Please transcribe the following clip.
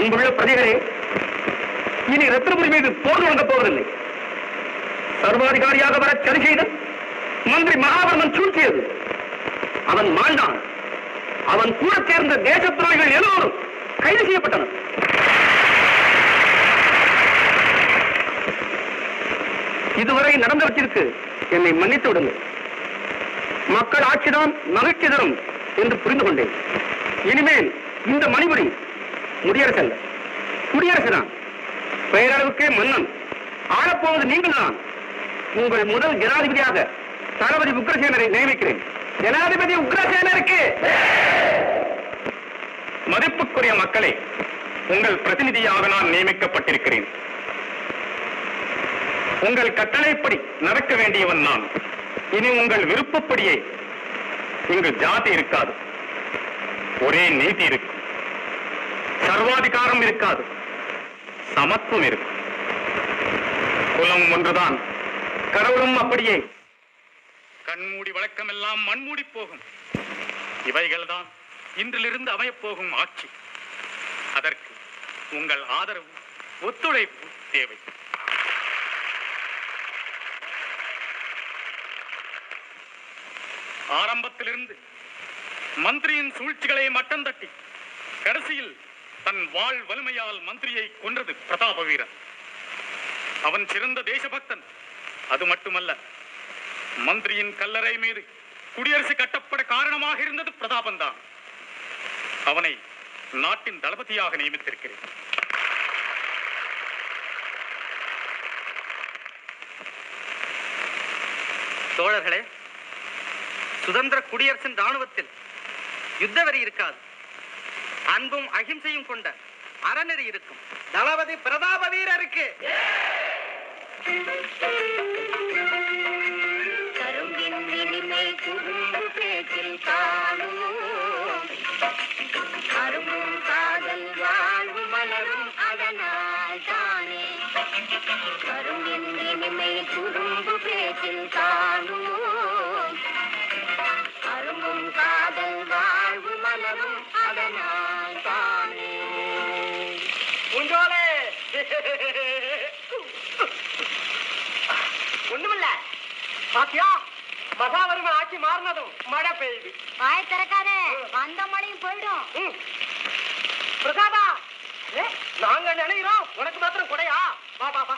அன்புள்ள பிரஜைகளே இனி ரத்னபுரி மீது போர் தொடங்கப் போவதில்லை. சர்வாதிகாரியாக வர சரி செய்த மந்திரி மகாவர்மன் சூழ்ச்சியது. அவன் மாண்டான். அவன் கூட சேர்ந்த தேச துறைகள் எல்லோரும் கைது செய்யப்பட்டனர். இதுவரை நடந்தவற்றிற்கு என்னை மன்னித்து விடுங்கள். மக்கள் ஆட்சிதான் மகிழ்ச்சி தரும் என்று புரிந்து கொண்டேன் இனிமேல் இந்த மணிபுரி முடியரசு அல்ல குடியரசு தான் பெயரளவுக்கே மன்னன். ஆளப்போவது நீங்கள் தான் உங்கள் முதல் ஜனாதிபதியாக தளபதி உக்ரசேனரை நியமிக்கிறேன். ஜனாதிபதி உக்ரசேனருக்கு! மதிப்புக்குரிய மக்களே உங்கள் பிரதிநிதியாக நான் நியமிக்கப்பட்டிருக்கிறேன். உங்கள் கட்டளைப்படி நடக்க வேண்டியவன் நான். இனி உங்கள் விருப்பப்படியே இங்கு ஜாதி இருக்காது. ஒரே நீதி இருக்கும். சர்வாதிகாரம் இருக்காது. சமத்துவம் இருக்கும் குலம் ஒன்றுதான். கடவுளும் அப்படியே. கண்மூடி வழக்கம் எல்லாம் மண்மூடி போகும். இவைகள் தான் இன்றிலிருந்து அமையப்போகும் ஆட்சி. அதற்கு உங்கள் ஆதரவு ஒத்துழைப்பு தேவை. ஆரம்பத்திலிருந்து மந்திரியின் சூழ்ச்சிகளை மட்டம் தட்டி கடைசியில் தன் வாழ் வலிமையால் மந்திரியை கொன்றது பிரதாப வீரன் அவன் சிறந்த தேசபக்தன். அது மட்டுமல்ல மந்திரியின் கல்லறை மீது குடியரசு கட்டப்பட காரணமாக இருந்தது பிரதாபன் தான் அவனை நாட்டின் தளபதியாக நியமித்திருக்கிறேன். தோழர்களே சுதந்திர குடியரசின் ராணுவத்தில் யுத்த வரி இருக்காது. அன்பும் அகிம்சையும் கொண்ட அறநெறி இருக்கும். தளபதி பிரதாப வீரருக்கு. கரும்பின் இனிமை குறும்பு பேச்சில் காணும். அரும்பும் காதல் வாழ்வு மலரும் அதனால் தானே. கரும்பின் இனிமை குறும்பு பேச்சில் காணும். பூஞ்சோலே ஒண்ணுமில்ல. பாத்தியா? மகாவரும ஆட்சி மாறினதும் மழை பெய்யுது வாய் திறக்காதே. அந்த மழையும் போயிடும். ஏ, நாங்க நினைக்கிறோம் உனக்கு மாத்திரம் கொடையா? வா வா.